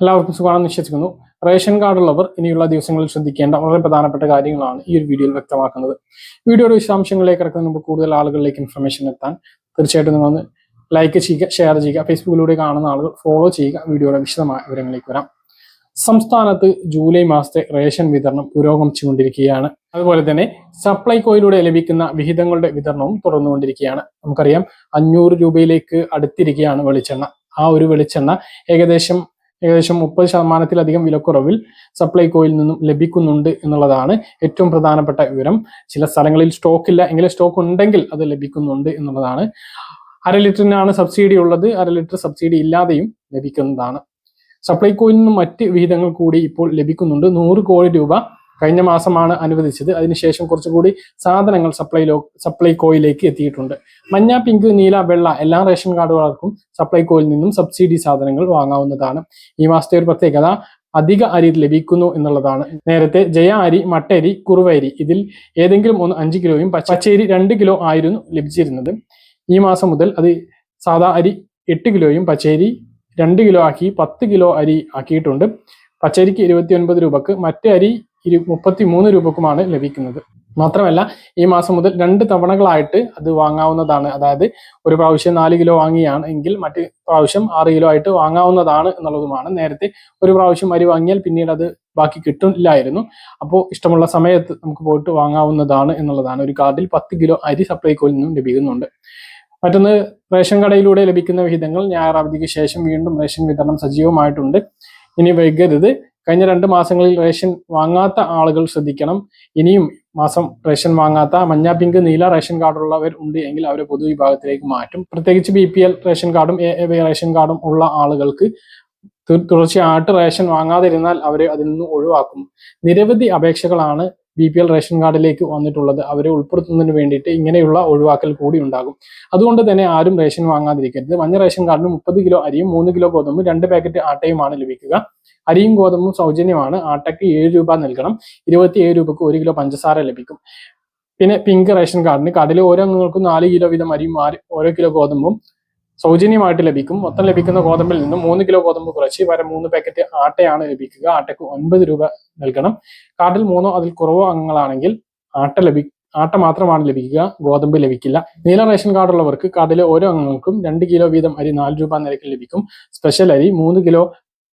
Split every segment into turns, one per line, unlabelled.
എല്ലാവർക്കും സുഖമാണെന്ന് വിശ്വസിക്കുന്നു. റേഷൻ കാർഡ് ഉള്ളവർ ഇനിയുള്ള ദിവസങ്ങളിൽ ശ്രദ്ധിക്കേണ്ട വളരെ പ്രധാനപ്പെട്ട കാര്യങ്ങളാണ് ഈ ഒരു വീഡിയോയിൽ വ്യക്തമാക്കുന്നത്. വീഡിയോയുടെ വിശദാംശങ്ങളിലേക്ക് കിടക്കുന്ന മുമ്പ് കൂടുതൽ ആളുകളിലേക്ക് ഇൻഫർമേഷൻ എത്താൻ തീർച്ചയായിട്ടും നിങ്ങൾ ലൈക്ക് ചെയ്യുക ഷെയർ ചെയ്യുക ഫേസ്ബുക്കിലൂടെ കാണുന്ന ആളുകൾ ഫോളോ ചെയ്യുക. വീഡിയോയുടെ വിശദമായ വിവരങ്ങളിലേക്ക് വരാം. സംസ്ഥാനത്ത് ജൂലൈ മാസത്തെ റേഷൻ വിതരണം പുരോഗമിച്ചുകൊണ്ടിരിക്കുകയാണ് അതുപോലെ തന്നെ സപ്ലൈകോയിലൂടെ ലഭിക്കുന്ന വിഹിതങ്ങളുടെ വിതരണവും തുടർന്നുകൊണ്ടിരിക്കുകയാണ് നമുക്കറിയാം അഞ്ഞൂറ് രൂപയിലേക്ക് അടുത്തിരിക്കുകയാണ് വെളിച്ചെണ്ണ. ആ ഒരു വെളിച്ചെണ്ണ ഏകദേശം ഏകദേശം മുപ്പത് ശതമാനത്തിലധികം വിലക്കുറവിൽ സപ്ലൈകോയിൽ നിന്നും ലഭിക്കുന്നുണ്ട് എന്നുള്ളതാണ് ഏറ്റവും പ്രധാനപ്പെട്ട വിവരം. ചില സ്ഥലങ്ങളിൽ സ്റ്റോക്ക് ഇല്ല. എങ്കിലും സ്റ്റോക്ക് ഉണ്ടെങ്കിൽ അത് ലഭിക്കുന്നുണ്ട് എന്നുള്ളതാണ്. അര ലിറ്ററിനാണ് സബ്സിഡി ഉള്ളത്. അര ലിറ്റർ സബ്സിഡി ഇല്ലാതെയും ലഭിക്കുന്നതാണ്. സപ്ലൈകോയിൽ നിന്നും മറ്റ് വിഹിതങ്ങൾ കൂടി ഇപ്പോൾ ലഭിക്കുന്നുണ്ട്. നൂറ് കോടി രൂപ കഴിഞ്ഞ മാസമാണ് അനുവദിച്ചത്. അതിനുശേഷം കുറച്ചുകൂടി സാധനങ്ങൾ സപ്ലൈലോ സപ്ലൈകോയിലേക്ക് എത്തിയിട്ടുണ്ട്. മഞ്ഞ പിങ്ക് നീല വെള്ള എല്ലാ റേഷൻ കാർഡുകാർക്കും സപ്ലൈകോയിൽ നിന്നും സബ്സിഡി സാധനങ്ങൾ വാങ്ങാവുന്നതാണ്. ഈ മാസത്തെ ഒരു പ്രത്യേകത അധിക അരി ലഭിക്കുന്നു എന്നുള്ളതാണ്. നേരത്തെ ജയ അരി മട്ടരി കുറുവരി ഇതിൽ ഏതെങ്കിലും ഒന്ന് അഞ്ച് കിലോയും പച്ചരി രണ്ട് കിലോ ആയിരുന്നു ലഭിച്ചിരുന്നത്. ഈ മാസം മുതൽ അത് സാധാ അരി എട്ട് കിലോയും പച്ചരി രണ്ട് കിലോ ആക്കി പത്ത് കിലോ അരി ആക്കിയിട്ടുണ്ട്. പച്ചരിക്ക് ഇരുപത്തി ഒൻപത് രൂപക്ക് മറ്റേ അരി ഇരു മുപ്പത്തി മൂന്ന് രൂപക്കുമാണ് ലഭിക്കുന്നത്. മാത്രമല്ല ഈ മാസം മുതൽ രണ്ട് തവണകളായിട്ട് അത് വാങ്ങാവുന്നതാണ്. അതായത് ഒരു പ്രാവശ്യം നാല് കിലോ വാങ്ങിയാണ് എങ്കിൽ മറ്റ് പ്രാവശ്യം ആറ് കിലോ ആയിട്ട് വാങ്ങാവുന്നതാണ് എന്നുള്ളതുമാണ്. നേരത്തെ ഒരു പ്രാവശ്യം അരി വാങ്ങിയാൽ പിന്നീട് അത് ബാക്കി കിട്ടില്ലായിരുന്നു അപ്പോൾ ഇഷ്ടമുള്ള സമയത്ത് നമുക്ക് പോയിട്ട് വാങ്ങാവുന്നതാണ് എന്നുള്ളതാണ്. ഒരു കാർഡിൽ പത്ത് കിലോ അരി സപ്ലൈക്കോയിൽ നിന്നും ലഭിക്കുന്നുണ്ട്. മറ്റൊന്ന് റേഷൻ കടയിലൂടെ ലഭിക്കുന്ന വിഹിതങ്ങൾ ഞായർ അവധിക്ക് ശേഷം വീണ്ടും റേഷൻ വിതരണം സജീവമായിട്ടുണ്ട്. ഇനി വൈകരുത്. കഴിഞ്ഞ രണ്ട് മാസങ്ങളിൽ റേഷൻ വാങ്ങാത്ത ആളുകൾ ശ്രദ്ധിക്കണം. ഇനിയും മാസം റേഷൻ വാങ്ങാത്ത മഞ്ഞ പിങ്ക് നീല റേഷൻ കാർഡുള്ളവർ ഉണ്ട് എങ്കിൽ അവരെ പൊതുവിഭാഗത്തിലേക്ക് മാറ്റും. പ്രത്യേകിച്ച് ബി പി എൽ റേഷൻ കാർഡും എ എ റേഷൻ കാർഡും ഉള്ള ആളുകൾക്ക് തുടർച്ചയായിട്ട് റേഷൻ വാങ്ങാതിരുന്നാൽ അവരെ അതിൽ നിന്ന് ഒഴിവാക്കും. നിരവധി അപേക്ഷകളാണ് ബി പി എൽ റേഷൻ കാർഡിലേക്ക് വന്നിട്ടുള്ളത് അവരെ ഉൾപ്പെടുത്തുന്നതിന് വേണ്ടിയിട്ട് ഇങ്ങനെയുള്ള ഒഴിവാക്കൽ കൂടി ഉണ്ടാകും. അതുകൊണ്ട് തന്നെ ആരും റേഷൻ വാങ്ങാതിരിക്കരുത്. മഞ്ഞ റേഷൻ കാർഡിന് മുപ്പത് കിലോ അരിയും മൂന്ന് കിലോ ഗോതമ്പും രണ്ട് പാക്കറ്റ് ആട്ടയുമാണ് ലഭിക്കുക. അരിയും ഗോതമ്പും സൗജന്യമാണ്. ആട്ടയ്ക്ക് ഏഴ് രൂപ നൽകണം. ഇരുപത്തി ഏഴ് രൂപക്ക് ഒരു കിലോ പഞ്ചസാര ലഭിക്കും. പിന്നെ പിങ്ക് റേഷൻ കാർഡിന് കാർഡിൽ ഓരോ അംഗങ്ങൾക്കും നാല് കിലോ വീതം അരിയും ഓരോ കിലോ ഗോതമ്പും സൗജന്യമായിട്ട് ലഭിക്കും. മൊത്തം ലഭിക്കുന്ന ഗോതമ്പിൽ നിന്നും മൂന്ന് കിലോ ഗോതമ്പ് കുറച്ച് വരെ മൂന്ന് പാക്കറ്റ് ആട്ടയാണ് ലഭിക്കുക. ആട്ടയ്ക്ക് ഒൻപത് രൂപ നൽകണം. കാർഡിൽ മൂന്നോ അതിൽ കുറവോ അംഗങ്ങളാണെങ്കിൽ ആട്ട ലഭി ആട്ട മാത്രമാണ് ലഭിക്കുക. ഗോതമ്പ് ലഭിക്കില്ല. നീല റേഷൻ കാർഡുള്ളവർക്ക് കാർഡിലെ ഓരോ അംഗങ്ങൾക്കും രണ്ട് കിലോ വീതം അരി നാല് രൂപ നിരക്കിൽ ലഭിക്കും. സ്പെഷ്യൽ അരി മൂന്ന് കിലോ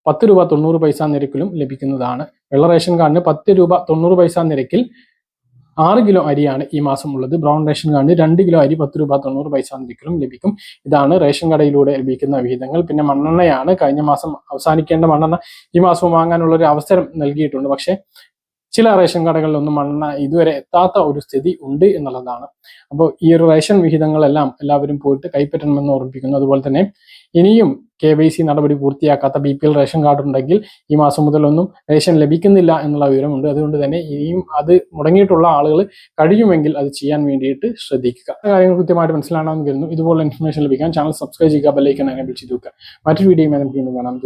പത്ത് രൂപ തൊണ്ണൂറ് പൈസ നിരക്കിലും ലഭിക്കുന്നതാണ്. വെള്ള റേഷൻ കാർഡിന് പത്ത് രൂപ തൊണ്ണൂറ് പൈസ നിരക്കിൽ ആറ് കിലോ അരിയാണ് ഈ മാസം ഉള്ളത്. ബ്രൗൺ റേഷൻ കാർഡിൽ രണ്ട് കിലോ അരി പത്ത് രൂപ തൊണ്ണൂറ് പൈസ നിരക്കിലും ലഭിക്കും. ഇതാണ് റേഷൻ കടയിലൂടെ ലഭിക്കുന്ന വിഹിതങ്ങൾ. പിന്നെ മണ്ണെണ്ണയാണ് കഴിഞ്ഞ മാസം അവസാനിക്കേണ്ട മണ്ണെണ്ണ. ഈ മാസം വാങ്ങാനുള്ള ഒരു അവസരം നൽകിയിട്ടുണ്ട്. പക്ഷേ ചില റേഷൻ കടകളിലൊന്നും മണ്ണെണ്ണ ഇതുവരെ എത്താത്ത ഒരു സ്ഥിതി ഉണ്ട് എന്നുള്ളതാണ്. അപ്പോൾ ഈ ഒരു റേഷൻ വിഹിതങ്ങളെല്ലാം എല്ലാവരും പോയിട്ട് കൈപ്പറ്റണമെന്ന് ഓർമ്മിപ്പിക്കുന്നു. അതുപോലെ തന്നെ ഇനിയും കെ വൈ സി നടപടി പൂർത്തിയാക്കാത്ത B P L ration card ഉണ്ടെങ്കിൽ ഈ മാസം മുതലൊന്നും റേഷൻ ലഭിക്കുന്നില്ല എന്നുള്ള വിവരമുണ്ട്. അതുകൊണ്ട് തന്നെ ഇനിയും അത് മുടങ്ങിയിട്ടുള്ള ആളുകൾ കഴിയുമെങ്കിൽ അത് ചെയ്യാൻ വേണ്ടിയിട്ട് ശ്രദ്ധിക്കുക. കാര്യങ്ങൾ കൃത്യമായിട്ട് മനസ്സിലാണെന്ന് കരുതുന്നു. ഇതുപോലെ ഇൻഫർമേഷൻ ലഭിക്കാൻ ചാനൽ സബ്സ്ക്രൈബ് ചെയ്യുക ബെല്ലൈക്കൻ എനേബിൾ ചെയ്ത് വെക്കുക. മറ്റൊരു വീഡിയോയുമായി നമുക്ക് വീണ്ടും കാണാം.